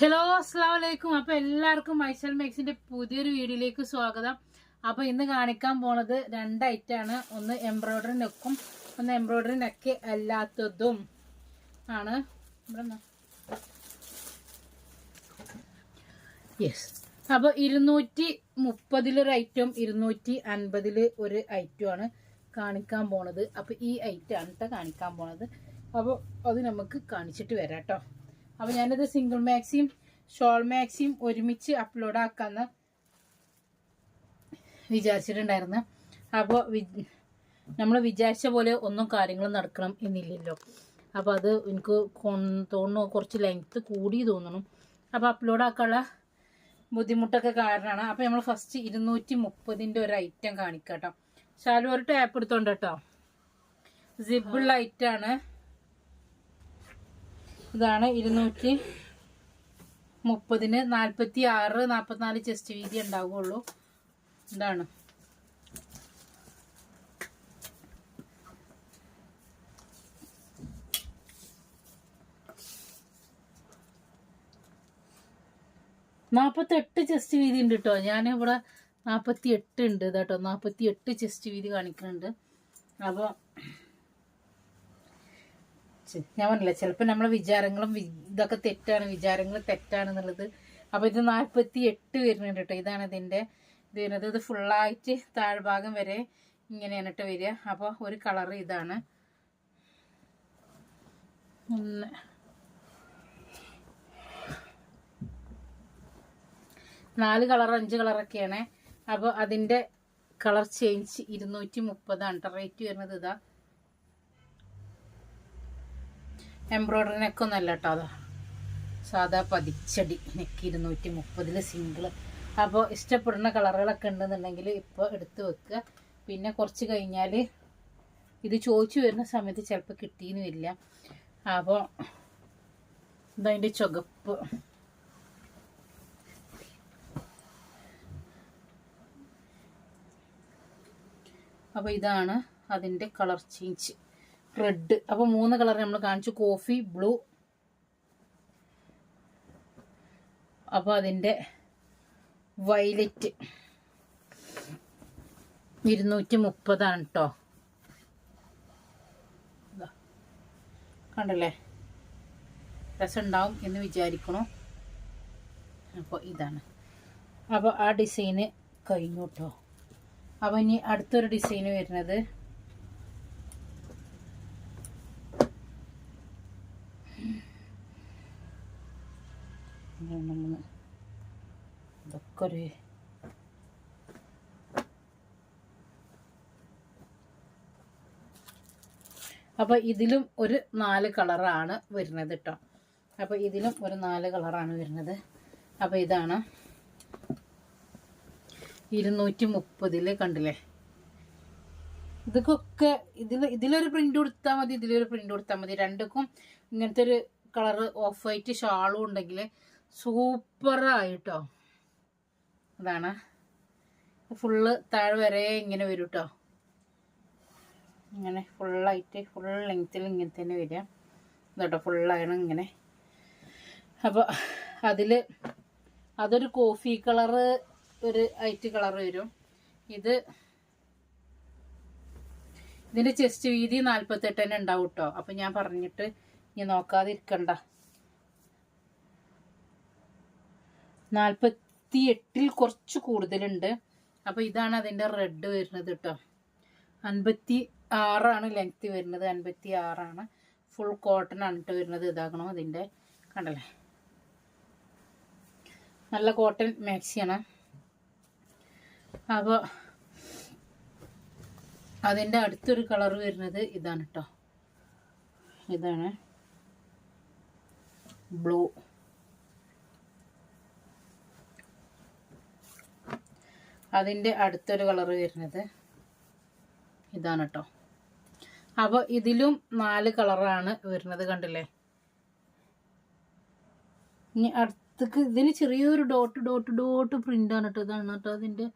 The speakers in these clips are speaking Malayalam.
ഹലോ അസ്സാം വലൈക്കും അപ്പൊ എല്ലാവർക്കും മൈസൽ മേക്സിന്റെ പുതിയൊരു വീഡിയോയിലേക്ക് സ്വാഗതം. അപ്പൊ ഇന്ന് കാണിക്കാൻ പോണത് രണ്ട് ഐറ്റമാണ് ഒന്ന് എംബ്രോയിഡറി നെക്കും ഒന്ന് എംബ്രോയിഡറി നെക്ക് അല്ലാത്തതും ആണ്. യെസ് അപ്പൊ ഇരുന്നൂറ്റി മുപ്പതിലൊരു ഐറ്റം ഇരുന്നൂറ്റി അൻപതിൽ ഒരു ഐറ്റമാണ് കാണിക്കാൻ പോണത്. അപ്പൊ ഈ ഐറ്റം ആണ് കാണിക്കാൻ പോണത്. അപ്പോൾ അത് നമുക്ക് കാണിച്ചിട്ട് വരാം കേട്ടോ അപ്പോൾ ഞാനത് സിംഗിൾ മാക്സിയും ഷോൾ മാക്സിയും ഒരുമിച്ച് അപ്ലോഡ് ആക്കാന്ന് വിചാരിച്ചിട്ടുണ്ടായിരുന്നു. അപ്പോൾ നമ്മൾ വിചാരിച്ച പോലെ ഒന്നും കാര്യങ്ങൾ നടക്കണം എന്നില്ലല്ലോ. അപ്പോൾ അത് എനിക്ക് തോന്നുന്നു കുറച്ച് ലെങ്ത്ത് കൂടി തോന്നണം. അപ്പോൾ അപ്ലോഡ് ആക്കാനുള്ള ബുദ്ധിമുട്ടൊക്കെ കാരണമാണ്. അപ്പോൾ നമ്മൾ ഫസ്റ്റ് ഇരുന്നൂറ്റി മുപ്പതിന്റെ ഒരു ഐറ്റം കാണിക്കാം കേട്ടോ ശാലു ഒരു ടാപ്പ് എടുത്തോണ്ട് കേട്ടോ. സിബിൾ ഐറ്റാണ് ഇതാണ് ഇരുന്നൂറ്റി മുപ്പതിന് നാൽപ്പത്തി ആറ് നാൽപ്പത്തിനാല് ചെസ്റ്റ് വീതി ഉണ്ടാവുകയുള്ളൂ. ഇതാണ്. നാൽപ്പത്തെട്ട് ചെസ്റ്റ് വീതി ഉണ്ട് കേട്ടോ. ഞാൻ ഇവിടെ നാൽപ്പത്തി എട്ട് ഉണ്ട് കേട്ടോ. നാൽപ്പത്തി എട്ട് ചെസ്റ്റ് വീതി കാണിക്കുന്നുണ്ട്. അപ്പോൾ ഞാൻ പറഞ്ഞില്ല ചിലപ്പോൾ നമ്മളെ വിചാരങ്ങളും ഇതൊക്കെ തെറ്റാണ് വിചാരങ്ങൾ തെറ്റാണെന്നുള്ളത്. അപ്പോൾ ഇത് നാൽപ്പത്തി എട്ട് വരുന്നുണ്ട് കേട്ടോ ഇതാണ് ഇതിന്റെ ഇത് വരുന്നത്. ഇത് ഫുള്ളായിട്ട് താഴ്ഭാഗം വരെ ഇങ്ങനെയാണ് കേട്ടോ വരിക. അപ്പോൾ ഒരു കളർ ഇതാണ്. നാല് കളർ അഞ്ച് കളറൊക്കെയാണ്. അപ്പോൾ അതിന്റെ കളർ ചേഞ്ച് ഇരുന്നൂറ്റി മുപ്പതാണ് റേറ്റ് വരുന്നത് ഇതാ. എംബ്രോയ്ഡറി നെക്കൊന്നും അല്ല കേട്ടോ അതാ. സാധാ പതിച്ചടി നെക്ക് ഇരുന്നൂറ്റി മുപ്പതിൽ സിംഗിൾ. അപ്പോൾ ഇഷ്ടപ്പെടുന്ന കളറുകളൊക്കെ ഉണ്ടെന്നുണ്ടെങ്കിൽ ഇപ്പോൾ എടുത്ത് വെക്കുക. പിന്നെ കുറച്ച് കഴിഞ്ഞാൽ ഇത് ചോദിച്ചു വരുന്ന സമയത്ത് ചിലപ്പോൾ കിട്ടിയെന്ന് വരില്ല അപ്പോൾ ഇതതിന്റെ ചുകപ്പ് അപ്പോൾ ഇതാണ് അതിന്റെ കളർ ചേഞ്ച്. റെഡ് അപ്പോൾ മൂന്ന് കളർ നമ്മൾ കാണിച്ചു. Coffee blue. അപ്പോൾ അതിന്റെ വയലറ്റ്. ഇരുന്നൂറ്റി മുപ്പതാണ് കേട്ടോ കണ്ടല്ലേ? രസമുണ്ടാവും എന്ന് വിചാരിക്കണു. അപ്പോൾ ഇതാണ്. അപ്പോൾ ആ ഡിസൈന് കഴിഞ്ഞു കേട്ടോ അപ്പോൾ ഇനി അടുത്തൊരു ഡിസൈന് വരുന്നത് നമ്മൾ ഇതൊക്കെ ഒരു അപ്പോൾ ഇതിലും ഒരു നാല് കളറാണ് വരുന്നത് കേട്ടോ അപ്പോൾ ഇതിലും ഒരു നാല് കളറാണ് വരുന്നത്. അപ്പോൾ ഇതാണ് ഇരുന്നൂറ്റി മുപ്പതിൽ കണ്ടില്ലേ? ഇതൊക്കെ ഇതിൽ ഇതിലൊരു പ്രിന്റ് കൊടുത്താൽ മതി ഇതിലൊരു പ്രിന്റ് കൊടുത്താൽ മതി. രണ്ടുക്കും ഇങ്ങനത്തെ ഒരു കളറ് ഓഫ് വൈറ്റ് ഷാളും ഉണ്ടെങ്കിൽ സൂപ്പറായിട്ടോ. അതാണ്. ഫുള്ള് താഴെ വരെ ഇങ്ങനെ വരും കേട്ടോ ഇങ്ങനെ ഫുള്ളായിട്ട് ഫുൾ ലെങ്ത്തിൽ ഇങ്ങനെ തന്നെ വരിക. ഇതോട്ടോ ഫുള്ളാണ് ഇങ്ങനെ. അപ്പോൾ അതിൽ അതൊരു കോഫി കളറ് ഒരു ഐറ്റ് കളർ വരും. ഇത് ഇതിന്റെ ചെസ്റ്റ് വീതി നാൽപ്പത്തെട്ട് തന്നെ ഉണ്ടാവും കേട്ടോ അപ്പം ഞാൻ പറഞ്ഞിട്ട് ഇനി നോക്കാതെ നാൽപ്പത്തി എട്ടിൽ കുറച്ച് കൂടുതലുണ്ട്. അപ്പോൾ ഇതാണ് അതിന്റെ റെഡ് വരുന്നത് കേട്ടോ. അൻപത്തി ആറാണ് ലെങ്ത്ത് വരുന്നത്. അൻപത്തി ആറാണ് ഫുൾ കോട്ടൺ ആണ് കേട്ടോ വരുന്നത്. ഇതാകണം അതിന്റെ കണ്ടല്ലേ? നല്ല കോട്ടൺ മാക്സിയാണ് അപ്പോൾ അതിന്റെ അടുത്തൊരു കളർ വരുന്നത് ഇതാണ് കേട്ടോ ഇതാണ്. ബ്ലൂ അതിന്റെ അടുത്തൊരു കളർ വരുന്നത്. ഇതാണ് കേട്ടോ അപ്പോൾ ഇതിലും നാല് കളറാണ് വരുന്നത് കണ്ടില്ലേ? ഇനി അടുത്തേക്ക് ഇതിന് ചെറിയൊരു ഡോട്ട് ഡോട്ട് ഡോട്ട് പ്രിന്റാണ് കേട്ടോ ഇതാണ് കേട്ടോ അതിന്റെ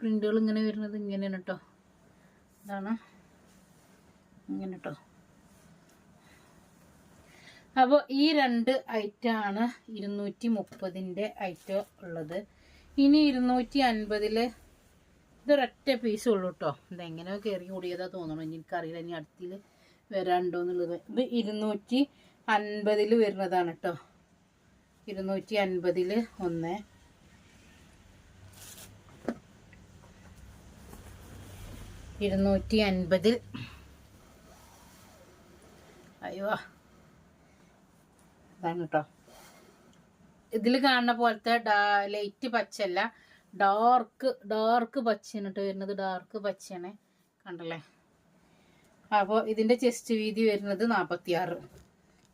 പ്രിന്റുകൾ ഇങ്ങനെ വരുന്നത്. ഇങ്ങനെയാണ് കേട്ടോ ഇതാണ്. ഇങ്ങനെ കേട്ടോ അപ്പോൾ ഈ രണ്ട് ഐറ്റമാണ് ഇരുന്നൂറ്റി മുപ്പതിന്റെ ഐറ്റം ഉള്ളത്. ഇനി ഇരുന്നൂറ്റി അൻപതിൽ ഇതൊരൊറ്റ പീസ് ഉള്ളൂ കേട്ടോ ഇതെങ്ങനെ കയറി കൂടിയതാ തോന്നണം. ഇനി എനിക്കറിയില്ല ഇനി അടുത്തിൽ വരാണ്ടോ എന്നുള്ളത്. ഇത് ഇരുന്നൂറ്റി അൻപതിൽ വരുന്നതാണ് കേട്ടോ ഇരുന്നൂറ്റി അൻപതിൽ ഒന്ന്. ഇരുന്നൂറ്റി അൻപതിൽ. അയ്യോ. അതാണ് കേട്ടോ ഇതിൽ കാണുന്ന പോലത്തെ ലൈറ്റ് പച്ചല്ല ഡാർക്ക് ഡാർക്ക് പച്ചയാണ് കേട്ടോ വരുന്നത്. ഡാർക്ക് പച്ചയാണ്. കണ്ടല്ലേ? അപ്പോൾ ഇതിന്റെ ചെസ്റ്റ് വീതി വരുന്നത് നാൽപ്പത്തി ആറ്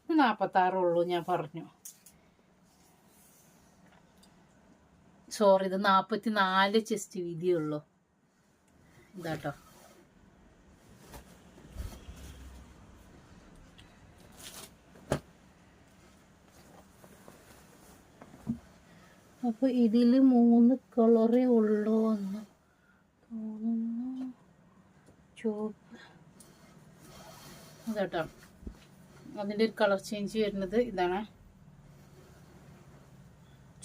ഇത് നാൽപ്പത്തി ഉള്ളൂ ഞാൻ പറഞ്ഞു. സോറി ഇത് നാൽപ്പത്തി നാല് ചെസ്റ്റ് വീതിയുള്ളൂ ഇതാട്ടോ. അപ്പോൾ ഇതിൽ മൂന്ന് കളറേ ഉള്ളൂ എന്ന് തോന്നുന്നു. ചുവപ്പ്. അതാട്ടോ. അതിന്റെ ഒരു കളർ ചേഞ്ച് വരുന്നത് ഇതാണ്.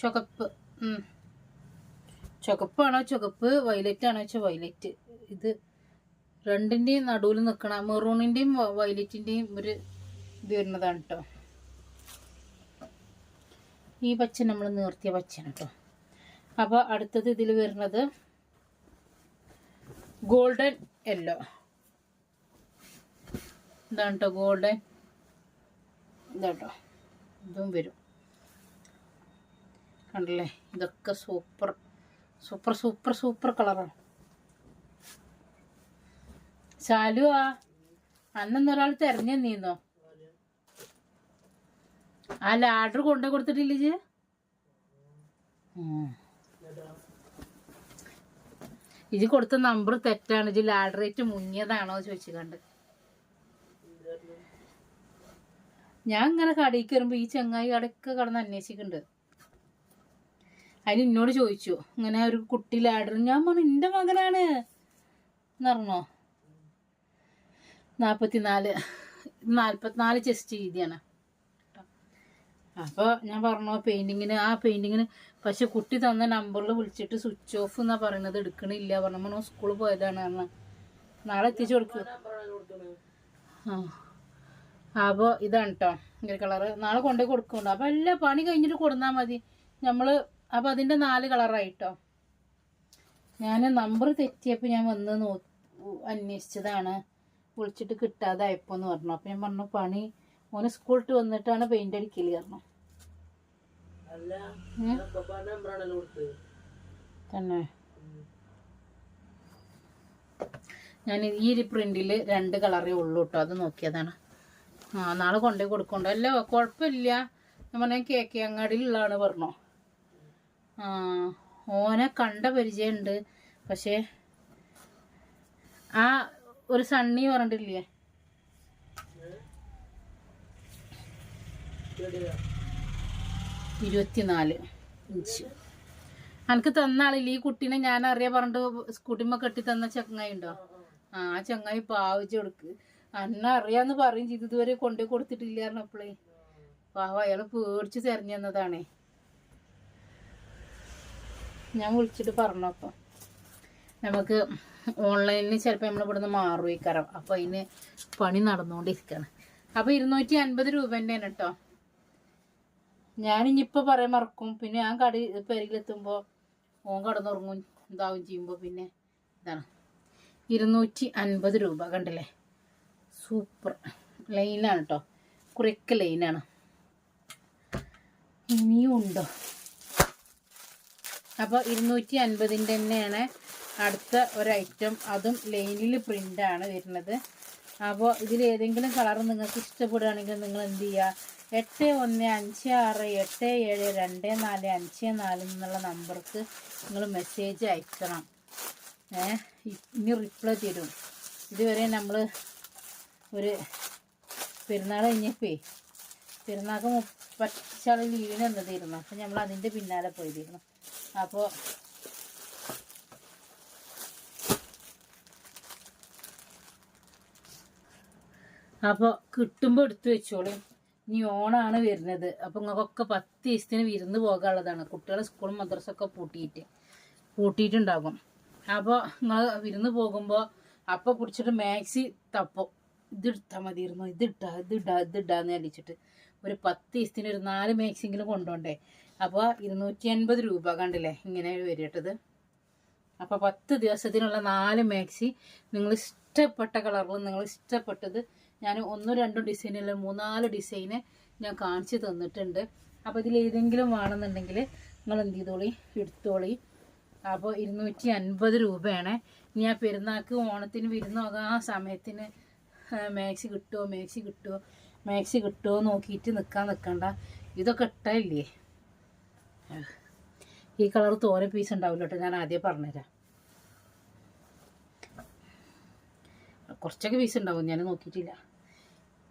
ചുവപ്പ്. ചുവപ്പാണോ ചുവപ്പ്? വയലറ്റ് ആണോ വെച്ചാൽ വയലറ്റ്. ഇത് രണ്ടിന്റെയും നടുവിൽ നിൽക്കണ മെറൂണിന്റെയും വയലറ്റിന്റെയും ഒരു ഇത് വരുന്നതാണ് കേട്ടോ ഈ പച്ച നമ്മൾ നിർത്തിയ പച്ചയാണ് കേട്ടോ അപ്പോൾ അടുത്തത് ഇതിൽ വരുന്നത് ഗോൾഡൻ യെല്ലോ. ഇതാണ് കേട്ടോ ഗോൾഡൻ. ഇതാട്ടോ ഇതും വരും. കണ്ടല്ലേ? ഇതൊക്കെ സൂപ്പർ സൂപ്പർ സൂപ്പർ സൂപ്പർ കളറാണ് ആ അന്നൊരാൾ തിരഞ്ഞു നീന്നോ ആ ലാഡർ കൊണ്ടു കൊടുത്തിട്ടില്ല ഇജ് കൊടുത്ത നമ്പർ തെറ്റാണ്. ഇജ് ലാഡർ റേറ്റ് മുങ്ങിയതാണോ ചോദിച്ചു കണ്ട്. ഞാൻ ഇങ്ങനെ കടയിൽ കയറുമ്പോ ഈ ചെങ്ങായി കടയ്ക്ക് കടന്ന് അന്വേഷിക്കുന്നുണ്ട്. അതിന് എന്നോട് ചോദിച്ചു ഇങ്ങനെ ഒരു കുട്ടി ലാഡർ ഞാൻ പറഞ്ഞു എന്റെ മകനാണ്. എന്ന് പറഞ്ഞോ? നാൽപ്പത്തിനാല് നാൽപ്പത്തിനാല് ചെസ്റ്റ് രീതിയാണ്. അപ്പോൾ ഞാൻ പറഞ്ഞു പെയിന്റിങ്ങിന് ആ പെയിന്റിങ്ങിന് പക്ഷെ കുട്ടി തന്ന നമ്പറിൽ വിളിച്ചിട്ട് സ്വിച്ച് ഓഫ് എന്നാ പറയുന്നത് എടുക്കണില്ല. പറഞ്ഞു പറഞ്ഞു സ്കൂളിൽ പോയതാണ് പറഞ്ഞ. നാളെ എത്തിച്ചു കൊടുക്കുക ആ. അപ്പോൾ ഇതാണ് കേട്ടോ ഇങ്ങനെ കളറ് നാളെ കൊണ്ടുപോയി കൊടുക്കുന്നുണ്ട്. അപ്പോൾ എല്ലാ പണി കഴിഞ്ഞിട്ട് കൊടുന്നാൽ മതി. നമ്മൾ അപ്പോൾ അതിന്റെ നാല് കളറായിട്ടോ ഞാൻ നമ്പർ തെറ്റിയപ്പോൾ ഞാൻ വന്ന് നോ അന്വേഷിച്ചതാണ്. വിളിച്ചിട്ട് കിട്ടാതായപ്പോൾ എന്ന് പറഞ്ഞു. അപ്പോൾ ഞാൻ പറഞ്ഞു പണി മോന് സ്കൂളിട്ട് വന്നിട്ടാണ് പെയിന്റ് അടിക്കൽ പറഞ്ഞു. തന്നെ. ഞാൻ ഈ ഒരു പ്രിന്റിൽ രണ്ട് കളറേ ഉള്ളൂ കേട്ടോ അത് നോക്കിയതാണ്. ആ നാളെ കൊണ്ടുപോയി കൊടുക്കണ്ടോ. അല്ല കുഴപ്പമില്ല ഞാൻ പറഞ്ഞ കെ അങ്ങാടിയിലുള്ളതാണ് പറഞ്ഞോ. ആ ഓനെ കണ്ട പരിചയമുണ്ട് പക്ഷേ ആ ഒരു സണ്ണി പറഞ്ഞിട്ടില്ലേ? ഇരുപത്തിനാല് ഇഞ്ച്. എനിക്ക് തന്ന ആളില്ല. ഈ കുട്ടീനെ ഞാൻ അറിയാൻ പറഞ്ഞിട്ട് സ്കൂട്ടിമ്മ കെട്ടി തന്ന ചങ്ങായി ഉണ്ടോ? ആ ചങ്ങായി പാവിച്ച് കൊടുക്ക് അന്ന അറിയാന്ന് പറയും ചെയ്ത്. ഇതുവരെ കൊണ്ടു കൊടുത്തിട്ടില്ല പറഞ്ഞപ്പോളേ. പാവ അയാൾ പേടിച്ച് തെരഞ്ഞു തന്നതാണേ ഞാൻ വിളിച്ചിട്ട് പറഞ്ഞു അപ്പം. നമുക്ക് ഓൺലൈനിൽ ചിലപ്പോൾ നമ്മൾ ഇവിടുന്ന് മാറുവയ്ക്കാരം അപ്പം അതിന് പണി നടന്നുകൊണ്ടിരിക്കുകയാണ് അപ്പോൾ ഇരുന്നൂറ്റി അൻപത് രൂപേന്റെയാണ് കേട്ടോ ഞാനിനിയിപ്പോൾ പറയാൻ മറക്കും. പിന്നെ ഞാൻ കടി പെരിയിലെത്തുമ്പോൾ ഓൻ കടന്നുറങ്ങും ഇതാവും ചെയ്യുമ്പോൾ പിന്നെ ഇതാണ്. ഇരുന്നൂറ്റി അൻപത് രൂപ കണ്ടില്ലേ? സൂപ്പർ. ലൈനാണ് കേട്ടോ ലൈൻ ലൈനാണ് ഇനിയും ഉണ്ടോ? അപ്പോൾ ഇരുന്നൂറ്റി അൻപതിന്റെ തന്നെയാണ് അടുത്ത ഒരു ഐറ്റം അതും ലൈനിൽ പ്രിന്റാണ് വരുന്നത്. അപ്പോൾ ഇതിൽ ഏതെങ്കിലും കളർ നിങ്ങൾക്ക് ഇഷ്ടപ്പെടുകയാണെങ്കിൽ നിങ്ങൾ എന്ത് ചെയ്യുക? എട്ട് ഒന്ന് അഞ്ച് ആറ് എട്ട് ഏഴ് രണ്ട് നാല് അഞ്ച് നാല് എന്നുള്ള നമ്പർക്ക് നിങ്ങൾ മെസ്സേജ് അയക്കണം. ഏ ഇനി റിപ്ലൈ തരും. ഇതുവരെ നമ്മൾ ഒരു പെരുന്നാൾ കഴിഞ്ഞപ്പേ പെരുന്നാൾക്ക് മുപ്പറ്റാൾ ലീവിന് എന്നതായിരുന്നു അപ്പം നമ്മൾ അതിന്റെ പിന്നാലെ പോയിരുന്നു അപ്പോൾ അപ്പോൾ കിട്ടുമ്പോൾ എടുത്തു വെച്ചോളൂ. ഇനി ഓണാണ് വരുന്നത്. അപ്പം നിങ്ങൾക്കൊക്കെ പത്ത് ദിവസത്തിന് വിരുന്ന് പോകാനുള്ളതാണ്. കുട്ടികളെ സ്കൂളും മദ്രസൊക്കെ പൂട്ടിയിട്ട്. പൂട്ടിയിട്ടുണ്ടാകും. അപ്പോൾ നിങ്ങൾ വിരുന്ന് പോകുമ്പോൾ അപ്പം പിടിച്ചിട്ട് മാക്സി തപ്പും. ഇതെടുത്താൽ മതിയിരുന്നു ഇതിട്ടാ ഇതിടാ ഇതിടാന്ന് അടിച്ചിട്ട് ഒരു പത്ത് ദിവസത്തിന് ഒരു നാല് മാക്സിങ്കിലും കൊണ്ടുപോണ്ടേ അപ്പോൾ ഇരുന്നൂറ്റി അൻപത് രൂപ കണ്ടില്ലേ? ഇങ്ങനെ വരട്ടത് അപ്പോൾ പത്ത് ദിവസത്തിനുള്ള നാല് മാക്സി നിങ്ങൾ ഇഷ്ടപ്പെട്ട കളറിൽ നിങ്ങൾ ഇഷ്ടപ്പെട്ടത് ഞാൻ ഒന്നും രണ്ടും ഡിസൈനിൽ മൂന്നാൽ ഡിസൈന് ഞാൻ കാണിച്ചു തന്നിട്ടുണ്ട്. അപ്പോൾ ഇതിൽ ഏതെങ്കിലും വേണമെന്നുണ്ടെങ്കിൽ നിങ്ങൾ എന്ത് ചെയ്തോളി എടുത്തോളി. അപ്പോൾ ഇരുന്നൂറ്റി അൻപത് രൂപയാണ്. ഇനി ആ പെരുന്നാൾക്ക് ഓണത്തിന് വിരുന്ന് പോകാൻ ആ സമയത്തിന് മാക്സി കിട്ടുമോ മാക്സി കിട്ടുമോ മാക്സി കിട്ടുമോ നോക്കിയിട്ട് നിൽക്കാൻ നിൽക്കണ്ട ഇതൊക്കെ ഇട്ടല്ലേ? ഈ കളർ തോര പീസ് ഉണ്ടാവില്ല കേട്ടോ ഞാൻ ആദ്യം പറഞ്ഞുതരാം. കുറച്ചൊക്കെ പീസ് ഉണ്ടാവും ഞാൻ നോക്കിയിട്ടില്ല.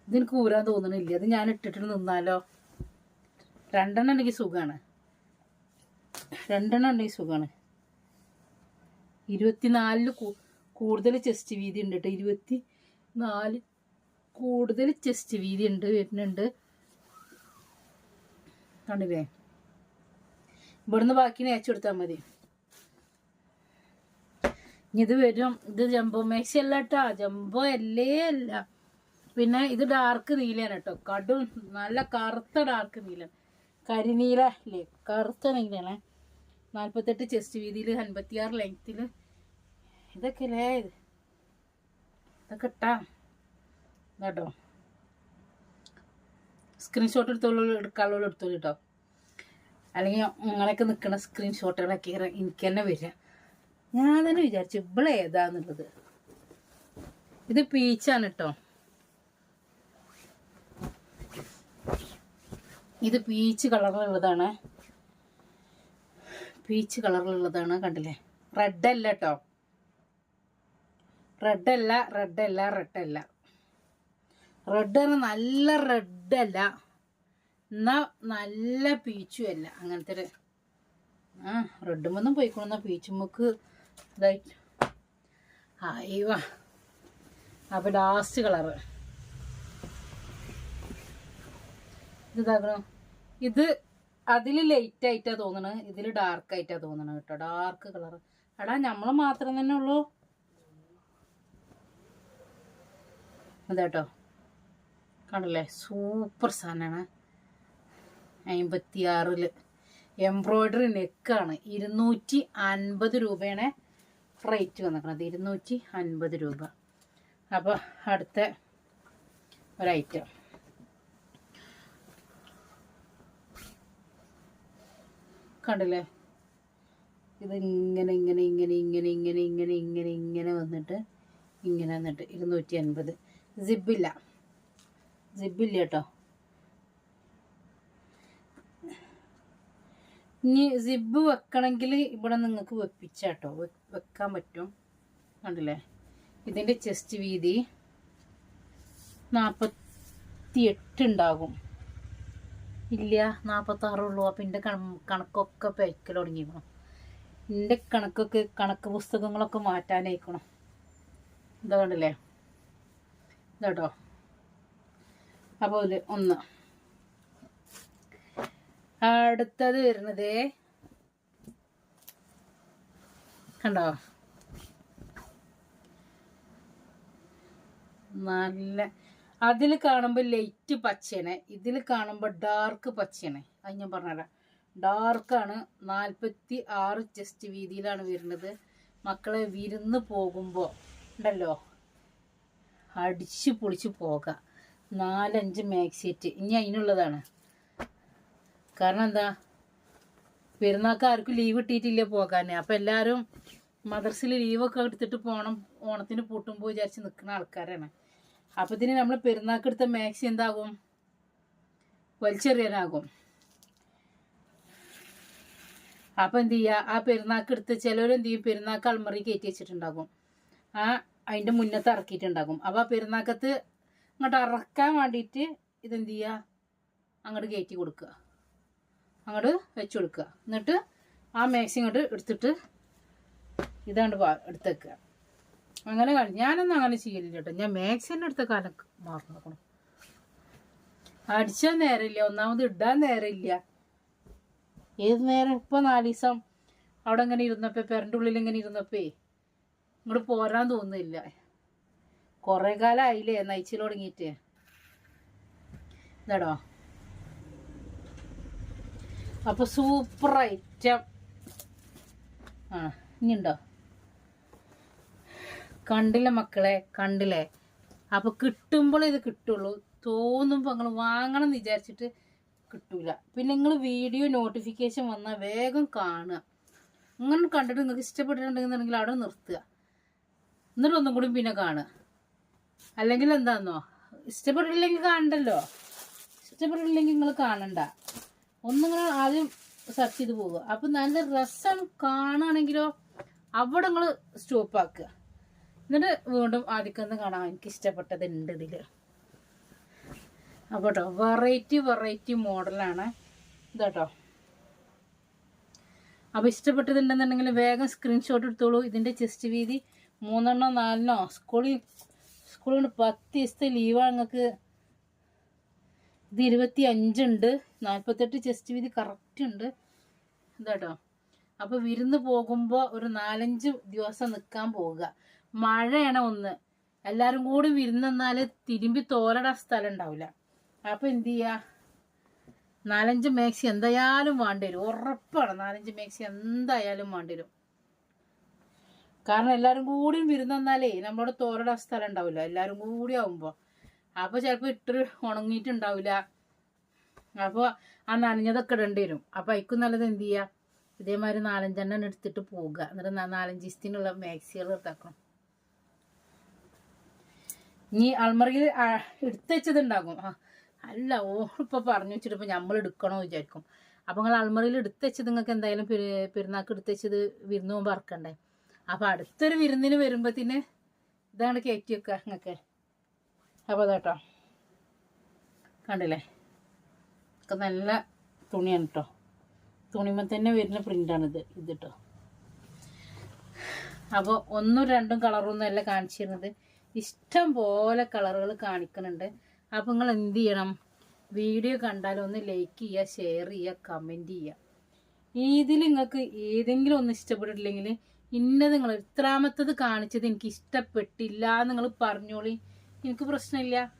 ഇതെനിക്ക് ഊരാൻ തോന്നണില്ല. അത് ഞാൻ ഇട്ടിട്ട് നിന്നാലോ? രണ്ടെണ്ണം ഉണ്ടെങ്കിൽ സുഖമാണ് രണ്ടെണ്ണം ഉണ്ടെങ്കിൽ സുഖമാണ് ഇരുപത്തിനാലിൽ കൂടുതൽ ചെസ്റ്റ് വീതി ഉണ്ട് കേട്ടോ. ഇരുപത്തി നാല് കൂടുതൽ ചെസ്റ്റ് വീതി ഉണ്ട് വരുന്നുണ്ട്. കണ്ടില്ലേ? ഇവിടുന്ന് ബാക്കി നേച്ചു കൊടുത്താൽ മതി. ഇത് വരും. ഇത് ജംബോ മാക്സി അല്ല കേട്ടോ. ജംബോ അല്ലേ അല്ല. പിന്നെ ഇത് ഡാർക്ക് നീലയാണ് കേട്ടോ. കടും നല്ല കറുത്ത ഡാർക്ക് നീല കരിനീല അല്ലേ? കറുത്ത നീലാണ് നാൽപ്പത്തെട്ട് ചെസ്റ്റ് വീതിയിൽ അൻപത്തിയാറ് ലെങ്ത്തിൽ ഇതൊക്കെ അല്ലേ ഇത് ഇതൊക്കെ ഇട്ടാ കേട്ടോ സ്ക്രീൻഷോട്ട് എടുത്തോളൂ എടുക്കാനുള്ള എടുത്തോളൂ കേട്ടോ. അല്ലെങ്കിൽ നിങ്ങളൊക്കെ നിൽക്കുന്ന സ്ക്രീൻഷോട്ടുകളൊക്കെ എനിക്ക് തന്നെ വരിക. ഞാൻ തന്നെ വിചാരിച്ചു ഇവിടെ ഏതാന്നുള്ളത്. ഇത് പീച്ചാണ് കേട്ടോ. ഇത് പീച്ച് കളറിലുള്ളതാണ് പീച്ച് കളറിലുള്ളതാണ് കണ്ടില്ലേ? റെഡ് അല്ല കേട്ടോ റെഡ് അല്ല റെഡ് അല്ല റെഡ് അല്ല. റെഡ് നല്ല റെഡ് അല്ല. നല്ല പീച്ചും അല്ല. അങ്ങനത്തെ ഒരു ആ റെഡുമൊന്നും പോയിക്കൊള്ളുന്ന പീച്ചുമ്മക്ക് ഇതായിട്ട് ആയിവാ അപ്പം ലാസ്റ്റ് കളറ് ഇത് ഇതാക്കണം. ഇത് അതിൽ ലൈറ്റ് ആയിട്ടാ തോന്നണത് ഇതിൽ ഡാർക്ക് ആയിട്ടാ തോന്നണത് കേട്ടോ. ഡാർക്ക് കളർ എടാ നമ്മൾ മാത്രം തന്നെ ഉള്ളൂ. അതാട്ടോ കണ്ടല്ലേ? സൂപ്പർ സാധനമാണ് അമ്പത്തിയാറിൽ. എംബ്രോയ്ഡറി നെക്കാണ് ഇരുന്നൂറ്റി അൻപത് രൂപയാണ് റേറ്റ് വന്നിരിക്കുന്നത് ഇരുന്നൂറ്റി അൻപത് രൂപ. അപ്പോൾ അടുത്ത ഒരൈറ്റം കണ്ടില്ലേ? ഇതിങ്ങനെ ഇങ്ങനെ ഇങ്ങനെ ഇങ്ങനെ ഇങ്ങനെ ഇങ്ങനെ ഇങ്ങനെ ഇങ്ങനെ വന്നിട്ട് ഇങ്ങനെ വന്നിട്ട് ഇരുന്നൂറ്റി അൻപത് ജിബില്ല ജിബില്ല കേട്ടോ. ഇനി ജിബ് വെക്കണമെങ്കിൽ ഇവിടെ നിങ്ങൾക്ക് വെപ്പിച്ചാട്ടോ വെക്കാൻ പറ്റും. കണ്ടില്ലേ? ഇതിന്റെ ചെസ്റ്റ് വീതി നാൽപ്പത്തി എട്ട് ഉണ്ടാകും. ഇല്ല നാൽപ്പത്താറുള്ളൂ അപ്പം എന്റെ കണക്കൊക്കെ പേക്കൽ തുടങ്ങിയിരിക്കണം എന്റെ കണക്കൊക്കെ കണക്ക് പുസ്തകങ്ങളൊക്കെ മാറ്റാനായിക്കണം. കണ്ടില്ലേ? ഇതാട്ടോ അപ്പോൾ ഇത് ഒന്ന്. അടുത്തത് വരുന്നത് കണ്ടോ? നല്ല അതിൽ കാണുമ്പോൾ ലൈറ്റ് പച്ചയാണ്. ഇതിൽ കാണുമ്പോൾ ഡാർക്ക് പച്ചയാണ്. അത് ഞാൻ പറഞ്ഞുതരാം. ഡാർക്കാണ് നാൽപ്പത്തി ആറ് ചെസ്റ്റ് വീതിയിലാണ് വരുന്നത്. മക്കളെ വിരുന്ന് പോകുമ്പോൾ ഉണ്ടല്ലോ? അടിച്ച് പൊളിച്ച് പോകാം. നാലഞ്ച് മാക്സിറ്റ് ഇനി അതിനുള്ളതാണ്. കാരണം എന്താ? പെരുന്നാൾക്ക് ആർക്കും ലീവ് കിട്ടിയിട്ടില്ല പോകാൻ അപ്പം എല്ലാവരും മദർസിൽ ലീവൊക്കെ എടുത്തിട്ട് പോകണം ഓണത്തിന് പൂട്ടുമ്പോൾ വിചാരിച്ച് നിൽക്കുന്ന ആൾക്കാരാണ്. അപ്പം ഇതിന് നമ്മൾ പെരുന്നാക്കെടുത്ത മാക്സി എന്താകും? വലിച്ചെറിയാനാകും. അപ്പം എന്ത് ചെയ്യുക ആ പെരുന്നാക്കെടുത്ത് ചിലവരെന്ത് ചെയ്യും പെരുന്നാക്ക് അൾമറി കയറ്റി വെച്ചിട്ടുണ്ടാകും. ആ അതിന്റെ മുന്നത്ത് ഇറക്കിയിട്ടുണ്ടാകും. അപ്പോൾ ആ പെരുന്നാക്കത്ത് അങ്ങോട്ട് ഇറക്കാൻ വേണ്ടിയിട്ട് ഇതെന്ത് ചെയ്യുക അങ്ങോട്ട് കയറ്റി കൊടുക്കുക. അങ്ങോട്ട് വെച്ച് കൊടുക്കുക. എന്നിട്ട് ആ മാക്സി ഇങ്ങോട്ട് എടുത്തിട്ട് ഇതാണ്ട് എടുത്തേക്കുക അങ്ങനെ ഞാനൊന്നും അങ്ങനെ ചെയ്യലില്ല കേട്ടോ. ഞാൻ മാക്സിന്റെ എടുത്ത കാലം മാറി നോക്കണം അടിച്ചാൽ നേരമില്ല. ഒന്നാമത് ഇടാൻ നേരമില്ല. ഏത് നേരം? ഇപ്പൊ നാല് ദിവസം അവിടെ ഇങ്ങനെ ഇരുന്നപ്പോൾ പെരന്റെ ഉള്ളിൽ ഇങ്ങനെ ഇരുന്നപ്പേ ഇങ്ങോട്ട് പോരാൻ തോന്നുന്നില്ല. കുറേ കാലമായില്ലേ നയിച്ചിൽ തുടങ്ങിയിട്ട്. എന്താടോ അപ്പോൾ സൂപ്പർ ഐറ്റം ആ ഇനിയുണ്ടോ? കണ്ടില്ല മക്കളെ? കണ്ടില്ലേ? അപ്പൊ കിട്ടുമ്പോൾ ഇത് കിട്ടുള്ളൂ. തോന്നുമ്പോൾ നിങ്ങൾ വാങ്ങണം എന്ന് വിചാരിച്ചിട്ട് കിട്ടൂല. പിന്നെ നിങ്ങൾ വീഡിയോ നോട്ടിഫിക്കേഷൻ വന്നാൽ വേഗം കാണുക. അങ്ങനെ കണ്ടിട്ട് നിങ്ങൾക്ക് ഇഷ്ടപ്പെട്ടിട്ടുണ്ടെന്നുണ്ടെങ്കിൽ അവിടെ നിർത്തുക. എന്നിട്ട് ഒന്നും കൂടി പിന്നെ കാണുക. അല്ലെങ്കിൽ എന്താണെന്നോ ഇഷ്ടപ്പെട്ടില്ലെങ്കിൽ കാണണ്ടല്ലോ. ഇഷ്ടപ്പെട്ടില്ലെങ്കിൽ നിങ്ങൾ കാണണ്ട. ഒന്നും ആദ്യം സെർച്ച് ചെയ്ത് പോവുക. അപ്പൊ നല്ല രസം കാണുകയാണെങ്കിലോ അവിടെ നിങ്ങൾ സ്റ്റോപ്പ് ആക്കുക. എന്നിട്ട് വീണ്ടും ആദ്യക്കൊന്ന് കാണാം. എനിക്ക് ഇഷ്ടപ്പെട്ടത് ഉണ്ട് ഇതിൽ. അപ്പോൾ കേട്ടോ വെറൈറ്റി വെറൈറ്റി മോഡലാണ് ഇതാട്ടോ അപ്പൊ ഇഷ്ടപ്പെട്ടതുണ്ടെന്നുണ്ടെങ്കിൽ വേഗം സ്ക്രീൻഷോട്ട് എടുത്തോളൂ. ഇതിന്റെ ചെസ്റ്റ് വീതി മൂന്നെണ്ണോ നാലെണ്ണോ. സ്കൂളിൽ സ്കൂളിൽ പത്ത് ദിവസത്തെ ലീവാണ് നിങ്ങൾക്ക് ഇത് ഇരുപത്തി അഞ്ചുണ്ട് നാൽപ്പത്തെട്ട് ചെസ്റ്റ് വീതി കറക്റ്റ് ഉണ്ട് ഇതാട്ടോ അപ്പൊ വിരുന്ന് പോകുമ്പോൾ ഒരു നാലഞ്ച് ദിവസം നിൽക്കാൻ പോവുക. മഴയാണ് ഒന്ന്. എല്ലാരും കൂടി വിരുന്നെന്നാൽ തിരുമ്പി തോരടാൻ സ്ഥലം ഉണ്ടാവില്ല അപ്പൊ എന്ത് ചെയ്യാ? നാലഞ്ച് മാക്സി എന്തായാലും വേണ്ടി വരും. ഉറപ്പാണ് നാലഞ്ച് മാക്സി എന്തായാലും വേണ്ടി വരും. കാരണം എല്ലാരും കൂടി വിരുന്നെന്നാലേ നമ്മളോട് തോരടാൻ സ്ഥലം ഉണ്ടാവില്ല എല്ലാരും കൂടി ആവുമ്പോ. അപ്പൊ ചിലപ്പോ ഇട്ട് ഉണങ്ങിയിട്ടുണ്ടാവില്ല അപ്പൊ ആ നനഞ്ഞതൊക്കെ ഇടേണ്ടി വരും. അപ്പൊ അതിക്കും നല്ലത് എന്ത് ചെയ്യാ? ഇതേമാതിരി നാലഞ്ചെണ്ണം എടുത്തിട്ട് പോവുക. എന്നിട്ട് നാലഞ്ച് ദിവസത്തിനുള്ള മാക്സികൾ എടുത്താക്കണം. ഇനി അൾമറിയിൽ എടുത്തു വെച്ചതുണ്ടാകും. അല്ല ഓളിപ്പോ പറഞ്ഞു വെച്ചിട്ട് ഇപ്പൊ നമ്മൾ എടുക്കണോ വിചാരിക്കും. അപ്പൊ നിങ്ങൾ അൾമറിയിൽ എടുത്തു വെച്ചത് നിങ്ങൾക്ക് എന്തായാലും പെരുന്നാക്ക് എടുത്തു വെച്ചത് വിരുന്ന് പോകുമ്പോൾ ഇറക്കണ്ടേ അപ്പൊ അടുത്തൊരു വിരുന്നിന് വരുമ്പത്തിന് ഇതാണ് കയറ്റി വെക്കുക നിങ്ങൾക്ക് അപ്പോൾ അതാട്ടോ കണ്ടില്ലേ? നല്ല തുണിയാണ് കേട്ടോ തുണിമ തന്നെ വരുന്ന പ്രിന്റാണിത് ഇത് കേട്ടോ അപ്പോൾ ഒന്നും രണ്ടും കളറൊന്നും അല്ല കാണിച്ചിരുന്നത്. ഇഷ്ടം പോലെ കളറുകൾ കാണിക്കുന്നുണ്ട്. അപ്പോൾ നിങ്ങൾ എന്ത് ചെയ്യണം? വീഡിയോ കണ്ടാൽ ഒന്ന് ലൈക്ക് ചെയ്യുക ഷെയർ ചെയ്യുക കമന്റ് ചെയ്യുക. ഇതിൽ നിങ്ങൾക്ക് ഏതെങ്കിലും ഒന്ന് ഇഷ്ടപ്പെട്ടിട്ടില്ലെങ്കിൽ ഇന്നത് നിങ്ങൾ ഇത്രാമത്തത് കാണിച്ചത് എനിക്ക് ഇഷ്ടപ്പെട്ടില്ല എന്ന് നിങ്ങൾ പറഞ്ഞോളി. എനിക്ക് പ്രശ്നമില്ല.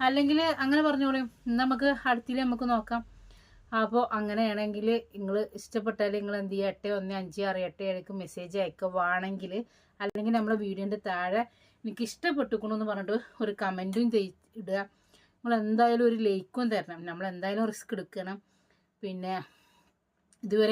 അല്ലെങ്കിൽ അങ്ങനെ പറഞ്ഞോളി. നമുക്ക് അടുത്തിൽ നമുക്ക് നോക്കാം. അപ്പോൾ അങ്ങനെയാണെങ്കിൽ നിങ്ങൾ ഇഷ്ടപ്പെട്ടാൽ നിങ്ങൾ എന്ത് ചെയ്യുക എട്ട് ഒന്ന് അഞ്ച് ആറ് എട്ട് ഏഴേക്ക് മെസ്സേജ് അയക്കുക വേണമെങ്കിൽ അല്ലെങ്കിൽ നമ്മളെ വീഡിയോന്റെ താഴെ എനിക്ക് ഇഷ്ടപ്പെട്ടുക്കണു എന്ന് പറഞ്ഞിട്ട് ഒരു കമന്റും ഇടുക നമ്മൾ എന്തായാലും ഒരു ലൈക്കും തരണം. നമ്മൾ എന്തായാലും റിസ്ക് എടുക്കണം. പിന്നെ ഇതുവരെ